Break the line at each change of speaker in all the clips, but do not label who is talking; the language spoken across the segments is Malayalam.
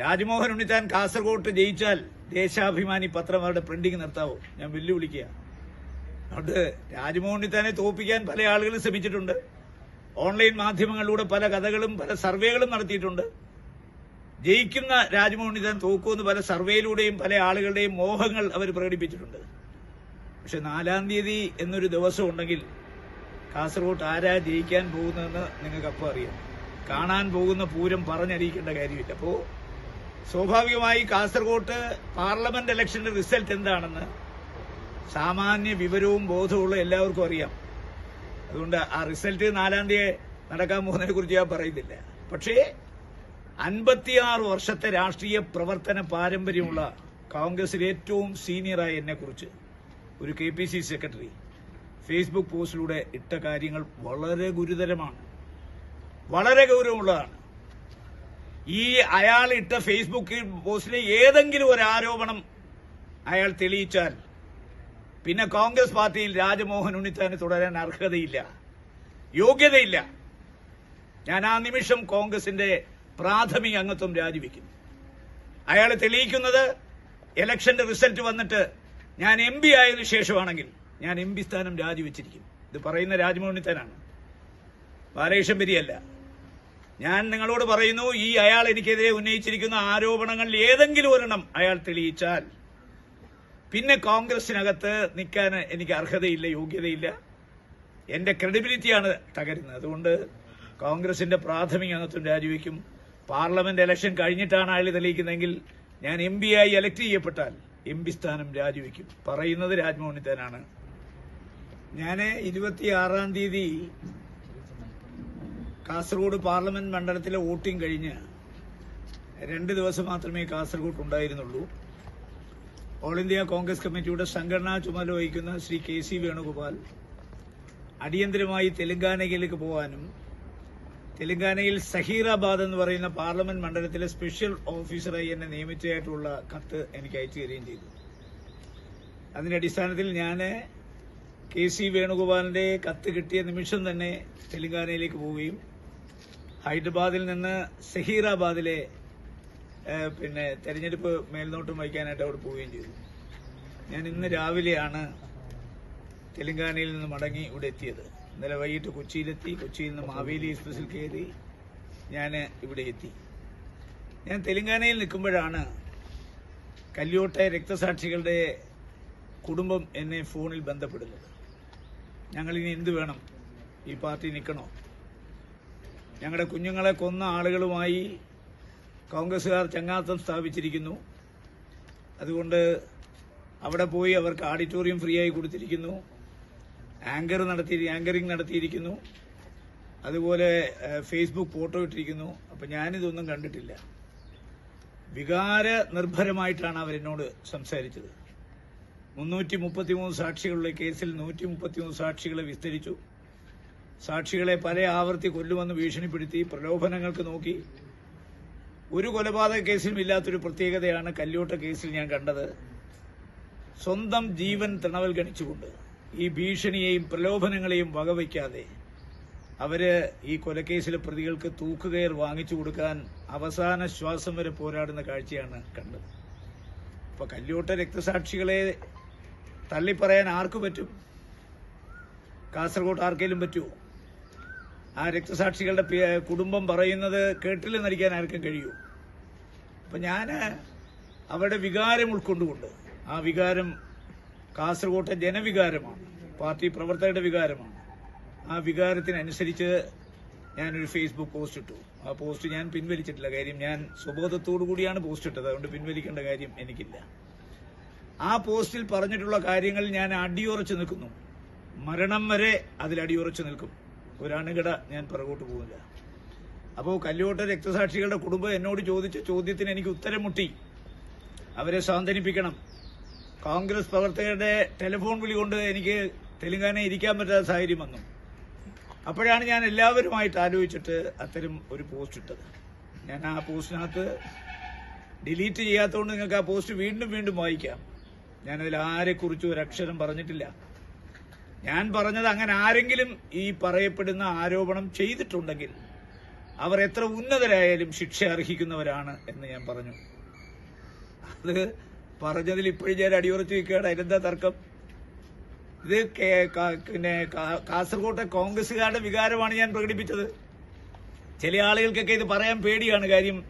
രാജ്മോഹൻ ഉണ്ണിത്താൻ കാസർഗോട്ട് ജയിച്ചാൽ ദേശാഭിമാനി പത്രം അവരുടെ പ്രിന്റിംഗ് നിർത്താവോ. ഞാൻ വെല്ലുവിളിക്കുക അതുകൊണ്ട് രാജ്മോഹൻ ഉണ്ണിത്താനെ തോപ്പിക്കാൻ പല ആളുകളും ശ്രമിച്ചിട്ടുണ്ട്. ഓൺലൈൻ മാധ്യമങ്ങളിലൂടെ പല കഥകളും പല സർവേകളും നടത്തിയിട്ടുണ്ട്. ജയിക്കുന്ന രാജ്മോഹൻ ഉണ്ണിത്താൻ തോക്കുമെന്ന് പല സർവേയിലൂടെയും പല ആളുകളുടെയും മോഹങ്ങൾ അവർ പ്രകടിപ്പിച്ചിട്ടുണ്ട്. പക്ഷെ നാലാം തീയതി എന്നൊരു ദിവസം ഉണ്ടെങ്കിൽ കാസർഗോട്ട് ആരാ ജയിക്കാൻ പോകുന്നതെന്ന് നിങ്ങൾക്ക് അപ്പം അറിയാം. കാണാൻ പോകുന്ന പൂരം പറഞ്ഞറിയിക്കേണ്ട കാര്യമില്ല. അപ്പോ സ്വാഭാവികമായി കാസർഗോട്ട് പാർലമെന്റ് ഇലക്ഷന്റെ റിസൾട്ട് എന്താണെന്ന് സാമാന്യ വിവരവും ബോധവുമുള്ള എല്ലാവർക്കും അറിയാം. അതുകൊണ്ട് ആ റിസൾട്ട് നാലാം തീയതി നടക്കാൻ പോകുന്നതിനെ കുറിച്ച് ഞാൻ പറയുന്നില്ല. പക്ഷേ അൻപത്തിയാറ് വർഷത്തെ രാഷ്ട്രീയ പ്രവർത്തന പാരമ്പര്യമുള്ള കോൺഗ്രസിൽ ഏറ്റവും സീനിയറായ എന്നെ കുറിച്ച് ഒരു K P C secretary Facebook പോസ്റ്റിലൂടെ ഇട്ട കാര്യങ്ങൾ വളരെ ഗുരുതരമാണ്. വളരെ ഗൗരവമുള്ളതാണ്. ഈ അയാൾ ഇട്ട ഫേസ്ബുക്ക് പോസ്റ്റിലെ ഏതെങ്കിലും ഒരു ആരോപണം അയാൾ തെളിയിച്ചാൽ പിന്നെ കോൺഗ്രസ് പാർട്ടിയിൽ രാജമോഹൻ ഉണ്ണിത്താന് തുടരാൻ അർഹതയില്ല യോഗ്യതയില്ല. ഞാൻ ആ നിമിഷം കോൺഗ്രസിന്റെ പ്രാഥമിക അംഗത്വം രാജിവെക്കുന്നു. അയാൾ തെളിയിക്കുന്നത് ഇലക്ഷന്റെ റിസൾട്ട് വന്നിട്ട് ഞാൻ എം പി ആയതിനു ശേഷമാണെങ്കിൽ ഞാൻ എം പി സ്ഥാനം രാജിവെച്ചിരിക്കും. ഇത് പറയുന്ന രാജമോഹൻ ഉണ്ണിത്താനാണ്. ബാലകൃഷ്ണൻ പെരിയല്ല. ഞാൻ നിങ്ങളോട് പറയുന്നു ഈ അയാൾ എനിക്കെതിരെ ഉന്നയിച്ചിരിക്കുന്ന ആരോപണങ്ങളിൽ ഏതെങ്കിലും ഒരെണ്ണം അയാൾ തെളിയിച്ചാൽ പിന്നെ കോൺഗ്രസിനകത്ത് നിൽക്കാൻ എനിക്ക് അർഹതയില്ല യോഗ്യതയില്ല. എന്റെ ക്രെഡിബിലിറ്റിയാണ് തകരുന്നത്. അതുകൊണ്ട് കോൺഗ്രസിന്റെ പ്രാഥമിക അംഗത്വം രാജിവെക്കും. പാർലമെന്റ് ഇലക്ഷൻ കഴിഞ്ഞിട്ടാണ് അയാൾ തെളിയിക്കുന്നതെങ്കിൽ ഞാൻ എം പി ആയി എലക്ട് ചെയ്യപ്പെട്ടാൽ എം പി സ്ഥാനം രാജിവെക്കും. പറയുന്നത് രാജ്മോഹനിത്താനാണ് ഞാൻ ഇരുപത്തിയാറാം തീയതി കാസർഗോഡ് പാർലമെന്റ് മണ്ഡലത്തിലെ വോട്ടിംഗ് കഴിഞ്ഞ് രണ്ട് ദിവസം മാത്രമേ കാസർഗോഡ് ഉണ്ടായിരുന്നുള്ളൂ. ഓൾ ഇന്ത്യ കോൺഗ്രസ് കമ്മിറ്റിയുടെ സംഘടനാ ചുമതല വഹിക്കുന്ന ശ്രീ കെ സി വേണുഗോപാൽ അടിയന്തരമായി തെലങ്കാനയിലേക്ക് പോകാനും തെലങ്കാനയിൽ സഹീറാബാദ് എന്ന് പറയുന്ന പാർലമെന്റ് മണ്ഡലത്തിലെ സ്പെഷ്യൽ ഓഫീസറായി എന്നെ നിയമിച്ചതായിട്ടുള്ള കത്ത് എനിക്ക് അയച്ചു തരികയും ചെയ്തു. അതിന്റെ അടിസ്ഥാനത്തിൽ ഞാൻ കെ സി വേണുഗോപാലിന്റെ കത്ത് കിട്ടിയ നിമിഷം തന്നെ തെലങ്കാനയിലേക്ക് പോവുകയും ഹൈദരാബാദിൽ നിന്ന് സഹീറാബാദിലെ പിന്നെ തെരഞ്ഞെടുപ്പ് മേൽനോട്ടം വഹിക്കാനായിട്ട് അവിടെ പോവുകയും ചെയ്തു. ഞാൻ ഇന്ന് രാവിലെയാണ് തെലങ്കാനയിൽ നിന്ന് മടങ്ങി ഇവിടെ എത്തിയത്. ഇന്നലെ വൈകിട്ട് കൊച്ചിയിലെത്തി. കൊച്ചിയിൽ നിന്ന് മാവേലി എക്സ്പ്രസിൽ കയറി ഞാൻ ഇവിടെ എത്തി. ഞാൻ തെലങ്കാനയിൽ നിൽക്കുമ്പോഴാണ് കല്യോട്ടെ രക്തസാക്ഷികളുടെ കുടുംബം എന്നെ ഫോണിൽ ബന്ധപ്പെടുന്നത്. ഞങ്ങളിനി എന്ത് വേണം? ഈ പാർട്ടി നിൽക്കണോ? ഞങ്ങളുടെ കുഞ്ഞുങ്ങളെ കൊന്ന ആളുകളുമായി കോൺഗ്രസ്സുകാർ ചങ്ങാത്തം സ്ഥാപിച്ചിരിക്കുന്നു. അതുകൊണ്ട് അവിടെ പോയി അവർക്ക് ഓഡിറ്റോറിയം ഫ്രീ ആയി കൊടുത്തിരിക്കുന്നു. ആങ്കർ നടത്തി ആങ്കറിംഗ് നടത്തിയിരിക്കുന്നു. അതുപോലെ ഫേസ്ബുക്ക് ഫോട്ടോ ഇട്ടിരിക്കുന്നു. അപ്പം ഞാനിതൊന്നും കണ്ടിട്ടില്ല. വികാര നിർഭരമായിട്ടാണ് അവരെന്നോട് സംസാരിച്ചത്. മുന്നൂറ്റി മുപ്പത്തിമൂന്ന് സാക്ഷികളുടെ കേസിൽ നൂറ്റി മുപ്പത്തിമൂന്ന് സാക്ഷികളെ വിസ്തരിച്ചു. സാക്ഷികളെ പല ആവർത്തി കൊല്ലുമെന്ന് ഭീഷണിപ്പെടുത്തി പ്രലോഭനങ്ങൾക്ക് നോക്കി. ഒരു കൊലപാതക കേസിലും ഇല്ലാത്തൊരു പ്രത്യേകതയാണ് കല്യോട്ട കേസിൽ ഞാൻ കണ്ടത്. സ്വന്തം ജീവൻ തിണവൽ ഗണിച്ചുകൊണ്ട് ഈ ഭീഷണിയെയും പ്രലോഭനങ്ങളെയും വകവയ്ക്കാതെ അവർ ഈ കൊലക്കേസിലെ പ്രതികൾക്ക് തൂക്കുകയർ വാങ്ങിച്ചു കൊടുക്കാൻ അവസാന ശ്വാസം വരെ പോരാടുന്ന കാഴ്ചയാണ് കണ്ടത്. അപ്പോൾ കല്യോട്ട രക്തസാക്ഷികളെ തള്ളിപ്പറയാൻ ആർക്കു പറ്റും? കാസർഗോഡ് ആർക്കെങ്കിലും പറ്റുമോ ആ രക്തസാക്ഷികളുടെ കുടുംബം പറയുന്നത് കേട്ടില്ലെന്നടിക്കാൻ ആർക്കും കഴിയൂ. അപ്പം ഞാൻ അവരുടെ വികാരം ഉൾക്കൊണ്ടുകൊണ്ട് ആ വികാരം കാസർഗോട്ടെ ജനവികാരമാണ് പാർട്ടി പ്രവർത്തകരുടെ വികാരമാണ്. ആ വികാരത്തിനനുസരിച്ച് ഞാനൊരു ഫേസ്ബുക്ക് പോസ്റ്റ് ഇട്ടു. ആ പോസ്റ്റ് ഞാൻ പിൻവലിച്ചിട്ടില്ല. കാര്യം ഞാൻ സ്വബോധത്തോടു കൂടിയാണ് പോസ്റ്റ് ഇട്ടത്. അതുകൊണ്ട് പിൻവലിക്കേണ്ട കാര്യം എനിക്കില്ല. ആ പോസ്റ്റിൽ പറഞ്ഞിട്ടുള്ള കാര്യങ്ങൾ ഞാൻ അടിയുറച്ചു നിൽക്കുന്നു. മരണം വരെ അതിൽ അടിയുറച്ചു നിൽക്കും. ഒരണുകിട ഞാൻ പുറകോട്ട് പോവില്ല അപ്പോൾ കല്ലുകോട്ട രക്തസാക്ഷികളുടെ കുടുംബം എന്നോട് ചോദിച്ച ചോദ്യത്തിന് എനിക്ക് ഉത്തരം മുട്ടി. അവരെ സാന്ത്വനിപ്പിക്കണം കോൺഗ്രസ് പ്രവർത്തകരുടെ ടെലിഫോൺ വിളി കൊണ്ട് എനിക്ക് തെലുങ്കാന ഇരിക്കാൻ പറ്റാത്ത സാഹചര്യം വന്നു. അപ്പോഴാണ് ഞാൻ എല്ലാവരുമായിട്ട് ആലോചിച്ചിട്ട് അത്തരം ഒരു പോസ്റ്റ് ഇട്ടത്. ഞാൻ ആ പോസ്റ്റിനകത്ത് ഡിലീറ്റ് ചെയ്യാത്തതുകൊണ്ട് നിങ്ങൾക്ക് ആ പോസ്റ്റ് വീണ്ടും വീണ്ടും വായിക്കാം. ഞാനതിൽ ആരെക്കുറിച്ചും ഒരു അക്ഷരം പറഞ്ഞിട്ടില്ല. ഞാൻ പറഞ്ഞത് അങ്ങനെ ആരെങ്കിലും ഈ പറയപ്പെടുന്ന ആരോപണം ചെയ്തിട്ടുണ്ടെങ്കിൽ അവർ എത്ര ഉന്നതരായാലും ശിക്ഷ അർഹിക്കുന്നവരാണ് എന്ന് ഞാൻ പറഞ്ഞു. അത് പറഞ്ഞതിൽ ഇപ്പോഴും ഞാൻ അടിയുറച്ച് നിൽക്കുകയാണ്. അതിനെന്താ തർക്കം? ഇത് പിന്നെ കാസർകോട്ടെ കോൺഗ്രസുകാരുടെ വികാരമാണ് ഞാൻ പ്രകടിപ്പിച്ചത്. ചില ആളുകൾക്കൊക്കെ ഇത് പറയാൻ പേടിയാണ് കാര്യം.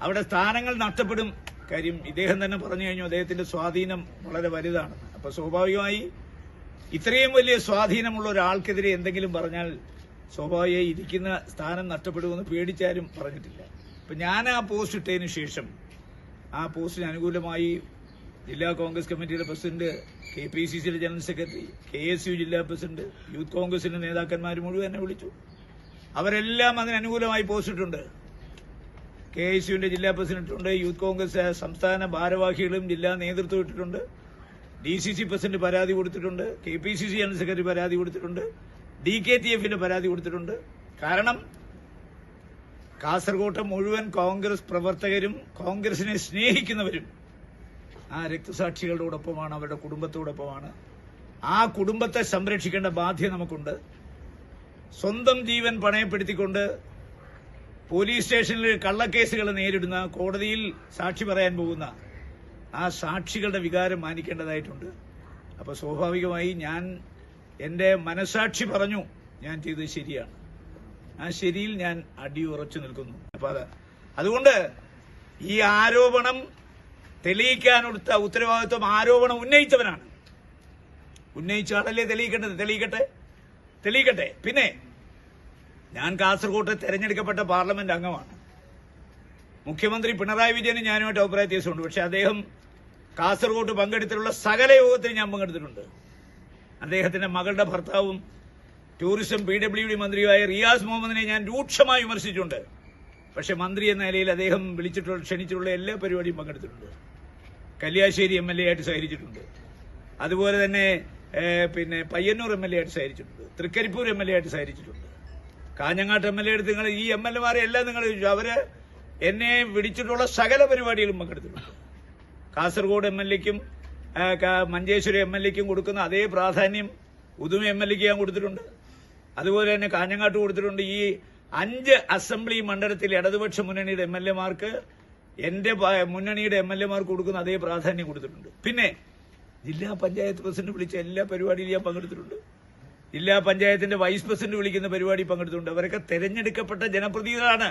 അവിടെ സ്ഥാനങ്ങൾ നഷ്ടപ്പെടും കാര്യം ഇദ്ദേഹം തന്നെ പറഞ്ഞു കഴിഞ്ഞു. അദ്ദേഹത്തിന്റെ സ്വാധീനം വളരെ വലുതാണ്. അപ്പൊ സ്വാഭാവികമായി ഇത്രയും വലിയ സ്വാധീനമുള്ള ഒരാൾക്കെതിരെ എന്തെങ്കിലും പറഞ്ഞാൽ സ്വാഭാവികമായി ഇരിക്കുന്ന സ്ഥാനം നഷ്ടപ്പെടുമെന്ന് പേടിച്ചാലും പറഞ്ഞിട്ടില്ല. അപ്പം ഞാൻ ആ പോസ്റ്റ് ഇട്ടതിന് ശേഷം ആ പോസ്റ്റിന് അനുകൂലമായി ജില്ലാ കോൺഗ്രസ് കമ്മിറ്റിയുടെ പ്രസിഡന്റ് കെ പി സി സിയുടെ general secretary K S U ജില്ലാ പ്രസിഡന്റ് യൂത്ത് കോൺഗ്രസിന്റെ നേതാക്കന്മാർ മുഴുവൻ എന്നെ വിളിച്ചു. അവരെല്ലാം അതിന് അനുകൂലമായി പോസ്റ്റ് ഇട്ടുണ്ട്. കെ എസ് യുവിന്റെ ജില്ലാ പ്രസിഡന്റ് ഉണ്ട് യൂത്ത് കോൺഗ്രസ് സംസ്ഥാന ഭാരവാഹികളും ജില്ലാ നേതൃത്വം ഇട്ടിട്ടുണ്ട്. ഡി സി സി പ്രസിഡന്റ് പരാതി കൊടുത്തിട്ടുണ്ട് K P C C general secretary പരാതി കൊടുത്തിട്ടുണ്ട് ഡി കെ ടി എഫിന് പരാതി കൊടുത്തിട്ടുണ്ട്. കാരണം കാസർകോട്ടെ മുഴുവൻ കോൺഗ്രസ് പ്രവർത്തകരും കോൺഗ്രസിനെ സ്നേഹിക്കുന്നവരും ആ രക്തസാക്ഷികളോടൊപ്പമാണ് അവരുടെ കുടുംബത്തോടൊപ്പമാണ് ആ കുടുംബത്തെ സംരക്ഷിക്കേണ്ട ബാധ്യത നമുക്കുണ്ട്. സ്വന്തം ജീവൻ പണയപ്പെടുത്തിക്കൊണ്ട് പോലീസ് സ്റ്റേഷനിൽ കള്ളക്കേസുകൾ നേരിടുന്ന കോടതിയിൽ സാക്ഷി പറയാൻ പോകുന്ന ആ സാക്ഷികളുടെ വികാരം മാനിക്കേണ്ടതായിട്ടുണ്ട്. അപ്പോൾ സ്വാഭാവികമായി ഞാൻ എന്റെ മനസാക്ഷി പറഞ്ഞു ഞാൻ ചെയ്തത് ശരിയാണ്. ആ ശരിയിൽ ഞാൻ അടി അടിയുറച്ചു നിൽക്കുന്നു. അപ്പൊ അത് അതുകൊണ്ട് ഈ ആരോപണം തെളിയിക്കാനൊടുത്ത ഉത്തരവാദിത്വം ആരോപണം ഉന്നയിച്ചവനാണ്. ഉന്നയിച്ച ആളല്ലേ തെളിയിക്കേണ്ടത്? തെളിയിക്കട്ടെ? തെളിയിക്കട്ടെ. പിന്നെ ഞാൻ കാസർകോട്ട് തെരഞ്ഞെടുക്കപ്പെട്ട പാർലമെന്റ് അംഗമാണ്. മുഖ്യമന്ത്രി പിണറായി വിജയന് ഞാനുമായിട്ട് അഭിപ്രായ വ്യത്യാസമുണ്ട്. പക്ഷെ അദ്ദേഹം കാസർഗോഡ് പങ്കെടുത്തിട്ടുള്ള സകല യോഗത്തിൽ ഞാൻ പങ്കെടുത്തിട്ടുണ്ട്. അദ്ദേഹത്തിന്റെ മകളുടെ ഭർത്താവും ടൂറിസം പി ഡബ്ല്യു ഡി മന്ത്രിയുമായ റിയാസ് മുഹമ്മദിനെ ഞാൻ രൂക്ഷമായി വിമർശിച്ചിട്ടുണ്ട്. പക്ഷെ മന്ത്രി എന്ന നിലയിൽ അദ്ദേഹം വിളിച്ചിട്ടുള്ള ക്ഷണിച്ചിട്ടുള്ള എല്ലാ പരിപാടിയും പങ്കെടുത്തിട്ടുണ്ട്. കല്യാശ്ശേരി എം എൽ എ ആയിട്ട് സഹകരിച്ചിട്ടുണ്ട്. അതുപോലെ തന്നെ പിന്നെ പയ്യന്നൂർ എം എൽ എ ആയിട്ട് സഹകരിച്ചിട്ടുണ്ട്. തൃക്കരിപ്പൂർ എം എൽ എ ആയിട്ട് സഹകരിച്ചിട്ടുണ്ട്. കാഞ്ഞങ്ങാട്ട് എം എൽ എ എടുത്ത് നിങ്ങൾ ഈ എം എൽ എമാരെ എല്ലാം നിങ്ങൾ അവരെ എന്നെ വിളിച്ചിട്ടുള്ള സകല പരിപാടികളും പങ്കെടുത്തിട്ടുണ്ട്. കാസർഗോഡ് എം എൽ എക്കും മഞ്ചേശ്വരം എം എൽ എക്കും കൊടുക്കുന്ന അതേ പ്രാധാന്യം ഉദുമ എം എൽ എക്ക് ഞാൻ കൊടുത്തിട്ടുണ്ട്. അതുപോലെ തന്നെ കാഞ്ഞങ്ങാട്ട് കൊടുത്തിട്ടുണ്ട്. ഈ അഞ്ച് അസംബ്ലി മണ്ഡലത്തിൽ ഇടതുപക്ഷ മുന്നണിയുടെ എം എൽ എമാർക്ക് എന്റെ മുന്നണിയുടെ എം എൽ എമാർക്ക് കൊടുക്കുന്ന അതേ പ്രാധാന്യം കൊടുത്തിട്ടുണ്ട്. പിന്നെ ജില്ലാ പഞ്ചായത്ത് പ്രസിഡന്റ് വിളിച്ച എല്ലാ പരിപാടിയിലും ഞാൻ പങ്കെടുത്തിട്ടുണ്ട്. ജില്ലാ പഞ്ചായത്തിന്റെ വൈസ് പ്രസിഡന്റ് വിളിക്കുന്ന പരിപാടി പങ്കെടുത്തിട്ടുണ്ട്. അവരൊക്കെ തെരഞ്ഞെടുക്കപ്പെട്ട ജനപ്രതിനിധികളാണ്.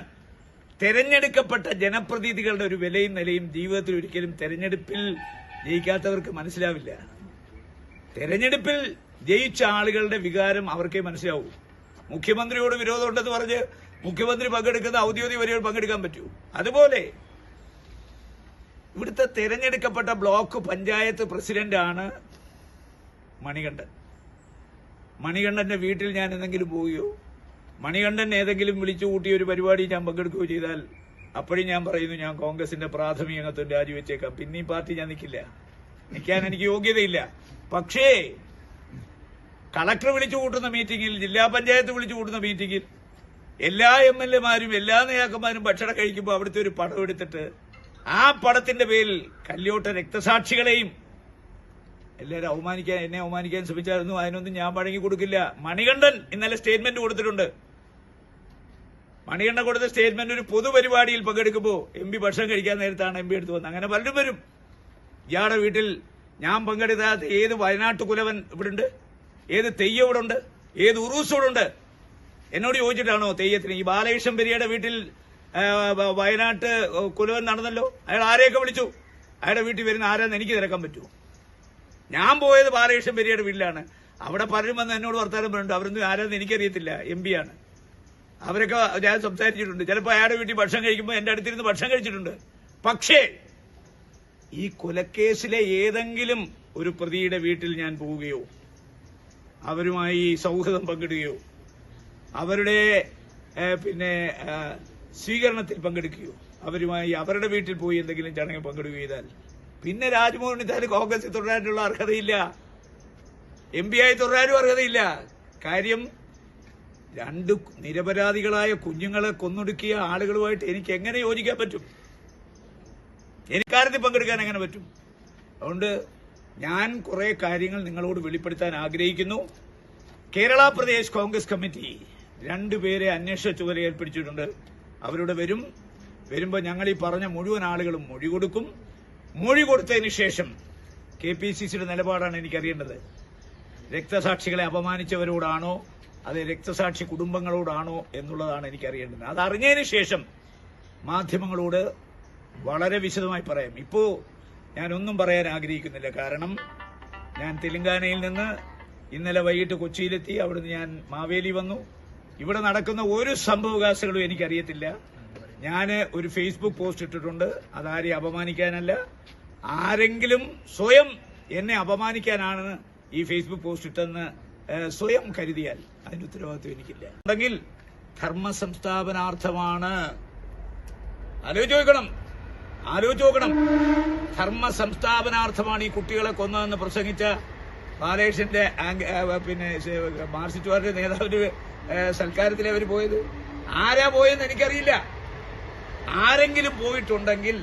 തെരഞ്ഞെടുക്കപ്പെട്ട ജനപ്രതിനിധികളുടെ ഒരു വിലയും നിലയും ജീവിതത്തിൽ ഒരിക്കലും തെരഞ്ഞെടുപ്പിൽ ജയിക്കാത്തവർക്ക് മനസ്സിലാവില്ല. തെരഞ്ഞെടുപ്പിൽ ജയിച്ച ആളുകളുടെ വികാരം അവർക്കേ മനസ്സിലാവൂ. മുഖ്യമന്ത്രിയോട് വിരോധമുണ്ടെന്ന് പറഞ്ഞ് മുഖ്യമന്ത്രി പങ്കെടുക്കുന്ന ഔദ്യോഗിക വരികൾ പങ്കെടുക്കാൻ പറ്റൂ. അതുപോലെ ഇവിടുത്തെ തെരഞ്ഞെടുക്കപ്പെട്ട ബ്ലോക്ക് പഞ്ചായത്ത് പ്രസിഡന്റാണ് മണികണ്ഠൻ. മണികണ്ഠന്റെ വീട്ടിൽ ഞാൻ എന്തെങ്കിലും പോവുകയോ മണികണ്ഠൻ ഏതെങ്കിലും വിളിച്ചു കൂട്ടിയ ഒരു പരിപാടി ഞാൻ പങ്കെടുക്കുകയോ ചെയ്താൽ അപ്പോഴും ഞാൻ പറയുന്നു ഞാൻ കോൺഗ്രസിന്റെ പ്രാഥമിക അംഗത്വം രാജിവെച്ചേക്കാം. പിന്നെ ഈ പാർട്ടി ഞാൻ നിൽക്കില്ല. നിൽക്കാൻ എനിക്ക് യോഗ്യതയില്ല. പക്ഷേ കളക്ടർ വിളിച്ചു കൂട്ടുന്ന മീറ്റിംഗിൽ ജില്ലാ പഞ്ചായത്ത് വിളിച്ചു കൂട്ടുന്ന മീറ്റിംഗിൽ എല്ലാ എം എൽ എമാരും എല്ലാ നേതാക്കന്മാരും ഭക്ഷണം കഴിക്കുമ്പോൾ അവിടുത്തെ ഒരു പടം എടുത്തിട്ട് ആ പടത്തിന്റെ പേരിൽ കല്യോട്ട രക്തസാക്ഷികളെയും എല്ലാവരും അവമാനിക്കാൻ എന്നെ അവമാനിക്കാൻ ശ്രമിച്ചായിരുന്നു. അതിനൊന്നും ഞാൻ വഴങ്ങി കൊടുക്കില്ല. മണികണ്ഠൻ ഇന്നലെ സ്റ്റേറ്റ്മെന്റ് കൊടുത്തിട്ടുണ്ട്. മണികണ്ഠൻ കൊടുത്ത സ്റ്റേറ്റ്മെന്റ് ഒരു പൊതുപരിപാടിയിൽ പങ്കെടുക്കുമ്പോൾ എം പി ഭക്ഷണം കഴിക്കാൻ നേരത്താണ് എം പി എടുത്തു വന്നത്. അങ്ങനെ പലരും വരും. ഇയാളുടെ വീട്ടിൽ ഞാൻ പങ്കെടുക്കാത്ത ഏത് വയനാട്ടു കുലവൻ ഇവിടുണ്ട്? ഏത് തെയ്യം ഇവിടെ ഉണ്ട് ഏത് ഉറൂസ് ഇവിടെ ഉണ്ട് എന്നോട് ചോദിച്ചിട്ടാണോ തെയ്യത്തിന്? ഈ ബാലകൃഷ്ണൻ പെരിയയുടെ വീട്ടിൽ വയനാട്ട് കുലവൻ നടന്നല്ലോ? അയാൾ ആരെയൊക്കെ വിളിച്ചു? അയാളുടെ വീട്ടിൽ വരുന്ന ആരാന്ന് എനിക്ക് തിരക്കാൻ പറ്റുമോ? ഞാൻ പോയത് ബാലകൃഷ്ണൻ പെരിയയുടെ വീട്ടിലാണ്. അവിടെ പലരും വന്ന് എന്നോട് വർത്താനം പറയുന്നുണ്ട് അവരൊന്നും ആരാന്ന് എനിക്കറിയത്തില്ല. എം ആണ്. അവരൊക്കെ ഞാൻ സംസാരിച്ചിട്ടുണ്ട്. ചിലപ്പോൾ അയാളുടെ വീട്ടിൽ ഭക്ഷണം കഴിക്കുമ്പോൾ എന്റെ അടുത്തിരുന്ന് ഭക്ഷണം കഴിച്ചിട്ടുണ്ട്. പക്ഷേ ഈ കൊലക്കേസിലെ ഏതെങ്കിലും ഒരു പ്രതിയുടെ വീട്ടിൽ ഞാൻ പോവുകയോ അവരുമായി സൗഹൃദം പങ്കിടുകയോ അവരുടെ പിന്നെ സ്വീകരണത്തിൽ പങ്കെടുക്കുകയോ അവരുമായി അവരുടെ വീട്ടിൽ പോയി എന്തെങ്കിലും ചടങ്ങിൽ പങ്കെടുക്കുകയോ ചെയ്താൽ പിന്നെ രാജ്മോഹൻ ഇതാൽ കോൺഗ്രസിൽ തുടരാനുള്ള അർഹതയില്ല. എം പി ആയി തുടരാനും അർഹതയില്ല. കാര്യം രണ്ട് നിരപരാധികളായ കുഞ്ഞുങ്ങളെ കൊന്നൊടുക്കിയ ആളുകളുമായിട്ട് എനിക്ക് എങ്ങനെ യോജിക്കാൻ പറ്റും? എനിക്കാരത്തിൽ പങ്കെടുക്കാൻ എങ്ങനെ പറ്റും? അതുകൊണ്ട് ഞാൻ കുറെ കാര്യങ്ങൾ നിങ്ങളോട് വെളിപ്പെടുത്താൻ ആഗ്രഹിക്കുന്നു. കേരള പ്രദേശ് കോൺഗ്രസ് കമ്മിറ്റി രണ്ടുപേരെ അന്വേഷണ ചുമതല ഏൽപ്പിച്ചിട്ടുണ്ട്. അവരുടെ വരും. വരുമ്പോൾ ഞങ്ങൾ ഈ പറഞ്ഞ മുഴുവൻ ആളുകളും മൊഴി കൊടുക്കും. മൊഴി കൊടുത്തതിന് ശേഷം കെ പി സി സിയുടെ നിലപാടാണ് എനിക്കറിയേണ്ടത്. രക്തസാക്ഷികളെ അപമാനിച്ചവരോടാണോ അത് രക്തസാക്ഷി കുടുംബങ്ങളോടാണോ എന്നുള്ളതാണ് എനിക്ക് അറിയേണ്ടത് അത് അറിഞ്ഞതിന് ശേഷം മാധ്യമങ്ങളോട് വളരെ വിശദമായി പറയാം. ഇപ്പോ ഞാനൊന്നും പറയാൻ ആഗ്രഹിക്കുന്നില്ല. കാരണം ഞാൻ തെലങ്കാനയിൽ നിന്ന് ഇന്നലെ വൈകിട്ട് കൊച്ചിയിലെത്തി അവിടുന്ന് ഞാൻ മാവേലി വന്നു. ഇവിടെ നടക്കുന്ന ഒരു സംഭവവികാസങ്ങളും എനിക്കറിയത്തില്ല. ഞാൻ ഒരു ഫേസ്ബുക്ക് പോസ്റ്റ് ഇട്ടിട്ടുണ്ട്. അതാരെയും അപമാനിക്കാനല്ല. ആരെങ്കിലും സ്വയം എന്നെ അപമാനിക്കാനാണ് ഈ ഫേസ്ബുക്ക് പോസ്റ്റ് ഇട്ടെന്ന് സ്വയം കരുതിയാൽ അതിന്റെ ഉത്തരവാദിത്വം എനിക്കില്ല. ഉണ്ടെങ്കിൽ ധർമ്മ സംസ്ഥാപനാർത്ഥമാണ് ആലോചിച്ച് നോക്കണം ആലോചിച്ച് നോക്കണം ധർമ്മ സംസ്ഥാപനാർത്ഥമാണ് ഈ കുട്ടികളെ കൊന്നതെന്ന് പ്രസംഗിച്ച ബാലകൃഷ്ണന്റെ പിന്നെ മാർസിറ്റുകാരുടെ നേതാവിന്റെ സൽക്കാരത്തിലെ അവർ പോയത്? ആരാ പോയെന്ന് എനിക്കറിയില്ല. ആരെങ്കിലും പോയിട്ടുണ്ടെങ്കിൽ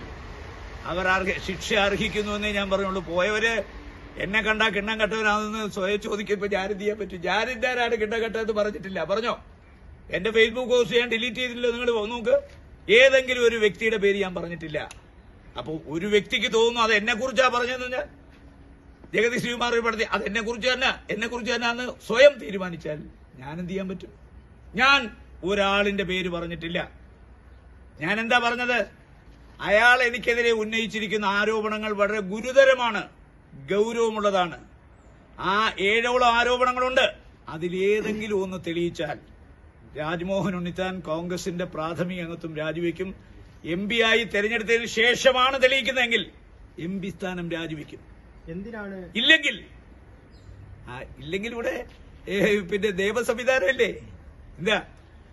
അവർ ശിക്ഷ അർഹിക്കുന്നു എന്നേ ഞാൻ പറഞ്ഞുള്ളൂ. പോയവര് എന്നെ കണ്ടാ കിണ്ണം കെട്ടവനാണെന്ന് സ്വയം ചോദിക്കുമ്പോൾ ഞാനെന്ത് ചെയ്യാൻ പറ്റും. ഞാനെന്താരാണ് കിണ്ണം കെട്ടതെന്ന് പറഞ്ഞിട്ടില്ല. പറഞ്ഞോ? എന്റെ ഫേസ്ബുക്ക് പോസ്റ്റ് ഞാൻ ഡിലീറ്റ് ചെയ്തില്ല നിങ്ങൾ നോക്ക്. ഏതെങ്കിലും ഒരു വ്യക്തിയുടെ പേര് ഞാൻ പറഞ്ഞിട്ടില്ല. അപ്പോൾ ഒരു വ്യക്തിക്ക് തോന്നുന്നു അത് എന്നെ കുറിച്ചാ പറഞ്ഞതെന്ന് ഞാൻ ജഗതി ശ്രീകുമാർ ഉൾപ്പെടുത്തി അത് എന്നെ കുറിച്ച് തന്നെ എന്നെ കുറിച്ച് തന്നെ അന്ന് സ്വയം തീരുമാനിച്ചാൽ ഞാൻ എന്ത് ചെയ്യാൻ പറ്റും? ഞാൻ ഒരാളിന്റെ പേര് പറഞ്ഞിട്ടില്ല. ഞാൻ എന്താ പറഞ്ഞത്? അയാൾ എനിക്കെതിരെ ഉന്നയിച്ചിരിക്കുന്ന ആരോപണങ്ങൾ വളരെ ഗുരുതരമാണ്. ഗൗരവമുള്ളതാണ്. ആ ഏഴോളം ആരോപണങ്ങളുണ്ട്. അതിലേതെങ്കിലും ഒന്ന് തെളിയിച്ചാൽ രാജ്മോഹൻ ഉണ്ണിത്താൻ കോൺഗ്രസിന്റെ പ്രാഥമിക അംഗത്വം രാജിവെക്കും. എം പി ആയി തെരഞ്ഞെടുത്തതിന് ശേഷമാണ് തെളിയിക്കുന്നതെങ്കിൽ എം പി സ്ഥാനം രാജിവെക്കും.
എന്തിനാണ്?
ഇല്ലെങ്കിൽ ഇല്ലെങ്കിൽ ഇവിടെ പിന്നെ ദേവസംവിധാനമല്ലേ എന്താ?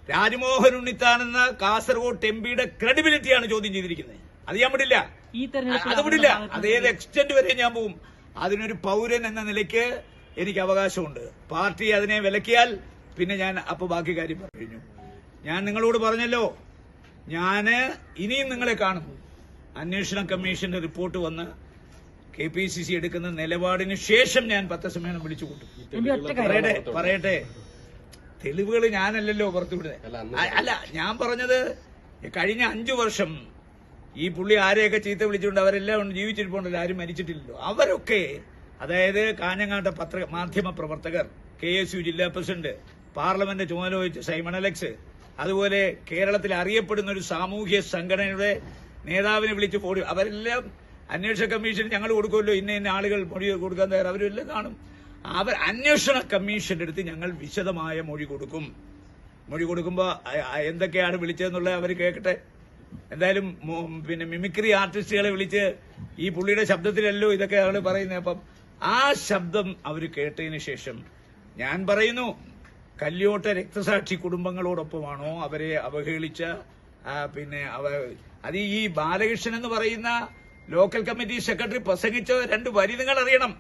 രാജ്മോഹൻ ഉണ്ണിത്താൻ എന്ന കാസർഗോഡ് എം പിയുടെ ക്രെഡിബിലിറ്റിയാണ് ചോദ്യം ചെയ്തിരിക്കുന്നത്. അത് ഞാൻ വിടില്ല.
ഈ തെരഞ്ഞെടുപ്പിൽ
അത് വിടില്ല.
അവരുടെ
അത് ഏത് എക്സ്റ്റെന്റ് വരെ ഞാൻ പോവും. അതിനൊരു പൗരൻ എന്ന നിലയ്ക്ക് എനിക്ക് അവകാശമുണ്ട്. പാർട്ടി അതിനെ വിലക്കിയാൽ പിന്നെ ഞാൻ അപ്പൊ ബാക്കി കാര്യം പറഞ്ഞു ഞാൻ നിങ്ങളോട് പറഞ്ഞല്ലോ. ഞാൻ ഇനിയും നിങ്ങളെ കാണും. അന്വേഷണ കമ്മീഷന്റെ റിപ്പോർട്ട് വന്ന് കെ പി സി സി എടുക്കുന്ന നിലപാടിന് ശേഷം ഞാൻ പത്രസമ്മേളനം വിളിച്ചു കൂട്ടും. പറയട്ടെ പറയട്ടെ. തെളിവുകൾ ഞാനല്ലല്ലോ പുറത്തുവിടുന്നത്. അല്ല ഞാൻ പറഞ്ഞത് കഴിഞ്ഞ അഞ്ചു വർഷം ഈ പുള്ളി ആരെയൊക്കെ ചീത്ത വിളിച്ചുകൊണ്ട് അവരെല്ലാം ജീവിച്ചിരിപ്പുണ്ടല്ലോ. ആരും മരിച്ചിട്ടില്ലല്ലോ. അവരൊക്കെ അതായത് കാഞ്ഞങ്ങാട്ടെ പത്ര മാധ്യമ പ്രവർത്തകർ കെ എസ് യു ജില്ലാ പ്രസിഡന്റ് പാർലമെന്റ് ചുമതല വഹിച്ച സൈമൺ അലക്സ് അതുപോലെ കേരളത്തിൽ അറിയപ്പെടുന്ന ഒരു സാമൂഹ്യ സംഘടനയുടെ നേതാവിനെ വിളിച്ച് പോടി അവരെല്ലാം അന്വേഷണ കമ്മീഷൻ ഞങ്ങൾ കൊടുക്കുമല്ലോ. ഇന്ന ഇന്ന ആളുകൾ മൊഴി കൊടുക്കാൻ തയ്യാർ അവരെല്ലാം കാണും. അവർ അന്വേഷണ കമ്മീഷന്റെ അടുത്ത് ഞങ്ങൾ വിശദമായ മൊഴി കൊടുക്കും. മൊഴി കൊടുക്കുമ്പോ അ- അ- എന്തൊക്കെയാണ് വിളിച്ചതെന്നുള്ളത് അവർ കേൾക്കട്ടെ. എന്തായാലും പിന്നെ മിമിക്രി ആർട്ടിസ്റ്റുകളെ വിളിച്ച് ഈ പുള്ളിയുടെ ശബ്ദത്തിലല്ലോ ഇതൊക്കെ അവൾ പറയുന്നത്. അപ്പം ആ ശബ്ദം അവർ കേട്ടതിന് ശേഷം ഞാൻ പറയുന്നു കല്യോട്ട രക്തസാക്ഷി കുടുംബങ്ങളോടൊപ്പമാണോ അവരെ അവഹേളിച്ച പിന്നെ അവ അത് ഈ ബാലകൃഷ്ണൻ എന്ന് പറയുന്ന ലോക്കൽ കമ്മിറ്റി സെക്രട്ടറി പ്രസംഗിച്ച രണ്ട് വരി നിങ്ങൾ അറിയണം.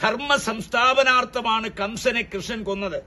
ധർമ്മ സംസ്ഥാപനാർത്ഥമാണ് കംസനെ കൃഷ്ണൻ കൊന്നത്.